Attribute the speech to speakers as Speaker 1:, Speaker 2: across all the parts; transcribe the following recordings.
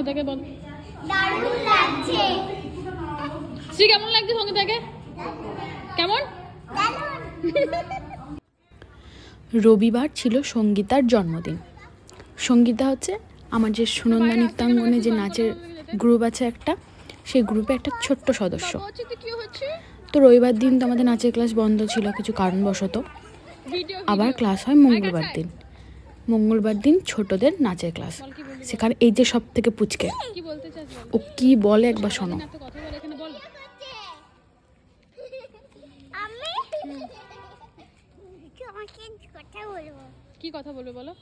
Speaker 1: সঙ্গীতাকে বল।
Speaker 2: দারুণ লাগছে।
Speaker 1: শ্রী কেমন লাগছে সঙ্গীতাকে কেমন?
Speaker 3: রবিবার ছিল সঙ্গীতার জন্মদিন। সঙ্গীতা হচ্ছে আমার যে সুনন্দা নৃত্যাঙ্গনে যে নাচের গ্রুপ আছে একটা সেই গ্রুপে একটা ছোট্ট সদস্য।
Speaker 1: তো হচ্ছে?
Speaker 3: তো রবিবার দিন তো আমাদের নাচের ক্লাস বন্ধ ছিল কিছু কারণবশত। আবার ক্লাস হয় মঙ্গলবার দিন। মঙ্গলবার দিন ছোটদের নাচের ক্লাস সেখানে এই যে সব থেকে পুচকে।
Speaker 1: কি বলতে চাস
Speaker 3: ও কি বলে একবার শোনো।
Speaker 1: বলে বল। কি কথা বলবে বলো?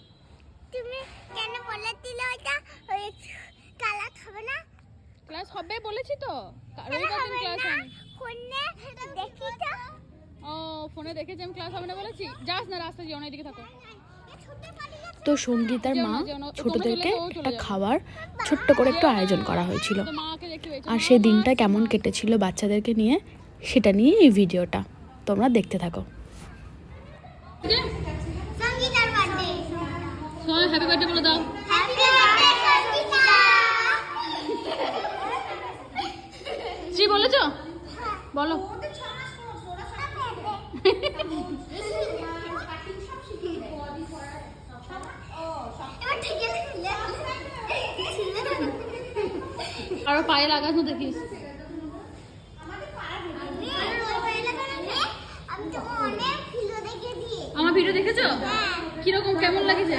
Speaker 2: তুমি কেন বলেছিলে ওটা ওই কালার হবে না?
Speaker 1: ক্লাস হবে বলেছি তো। রবিবার দিন
Speaker 2: হবে
Speaker 1: ক্লাস
Speaker 2: না? ফোনে দেখি তো।
Speaker 1: ও ফোনে দেখেছি আমি ক্লাস হবে না বলেছি? যাস না রাস্তায় যেও না এদিকে থাকো।
Speaker 3: তো সঙ্গীতার মা ছোটদেরকে একটা খাবার ছোট্ট করে একটু আয়োজন করা হয়েছিল। আর সেই দিনটা কেমন কেটেছিল বাচ্চাদেরকে নিয়ে সেটা নিয়ে এই ভিডিওটা তোমরা দেখতে থাকো।
Speaker 2: সঙ্গীতার
Speaker 1: হ্যাপি বার্থডে বলে দাও।
Speaker 2: Happy birthday Sangeeta!
Speaker 1: শ্রী বলেছ? বলো। আর পায়ে লাগাস না দেখিস। আমার ভিডিও দেখেছ? কীরকম, কেমন লাগেছে?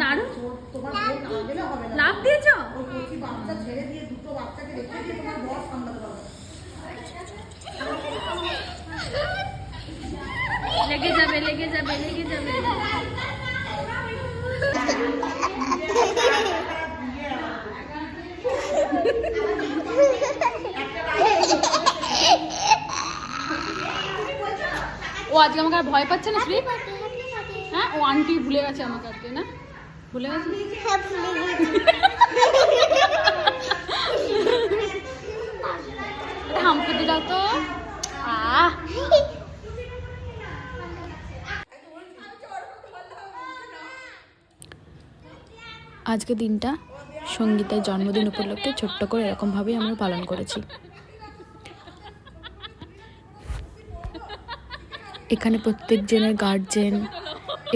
Speaker 1: দারুণ। লাভ দিয়েছ? লেগে যাবে লেগে যাবে লেগে যাবে। আজকে আমাকে আর ভয় পাচ্ছে না শ্রী? হ্যাঁ? ও আন্টি ভুলে গেছে আমাকে আজকে না? ভুলে গেছে? হামপুতে দাও তো। আহ!
Speaker 3: আজকে দিনটা সঙ্গীতার জন্মদিন উপলক্ষে ছোট্ট করে এরকমভাবেই আমরা পালন করেছি। এখানে প্রত্যেকজনের গার্জেন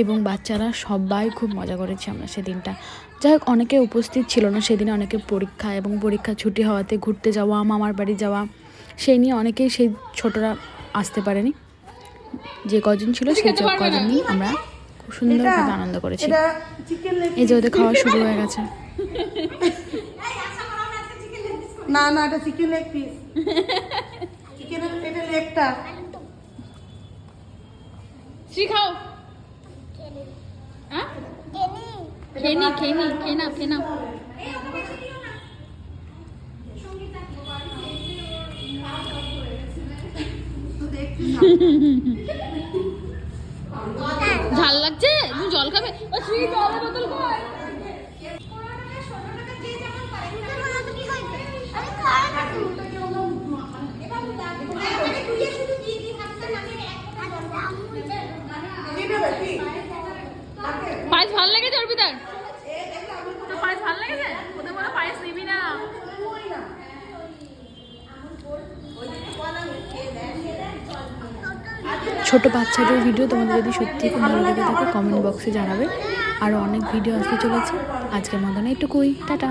Speaker 3: এবং বাচ্চারা সবাই খুব মজা করেছি আমরা সেদিনটা। যাই হোক অনেকে উপস্থিত ছিল না সেদিনে অনেকে পরীক্ষা এবং পরীক্ষা ছুটি হওয়াতে ঘুরতে যাওয়া মামার বাড়ি যাওয়া সেই নিয়ে অনেকেই সেই ছোটরা আসতে পারেনি। যে কজন ছিল সেই কজন নিয়ে আমরা খুব সুন্দরভাবে আনন্দ করেছি।
Speaker 4: এটা চিকেন লেগ
Speaker 3: এই যে ওদের খাওয়া শুরু হয়ে গেছে।
Speaker 4: না না এটা চিকেন লেগ পিস চিকেনের এটা লেগটা
Speaker 1: খাও? হ্যাঁ? খেয়ে নি খেয়ে নি খেয়ে লাগছে? তুমি জল খাবে? ও বোতল পায়েস ভালো লেগেছে অর্পিতার? তো পায়েস ভালো লেগেছে? ওদের বলে পায়েস নিবি না।
Speaker 3: ছোট বাচ্চাদের ভিডিও তোমাদের যদি সত্যি খুব ভালো লেগে থাকে কমেন্ট বক্সে জানাবে। আরও অনেক ভিডিও আসতে চলেছে। আজকের মতন এইটুকুই। টাটা।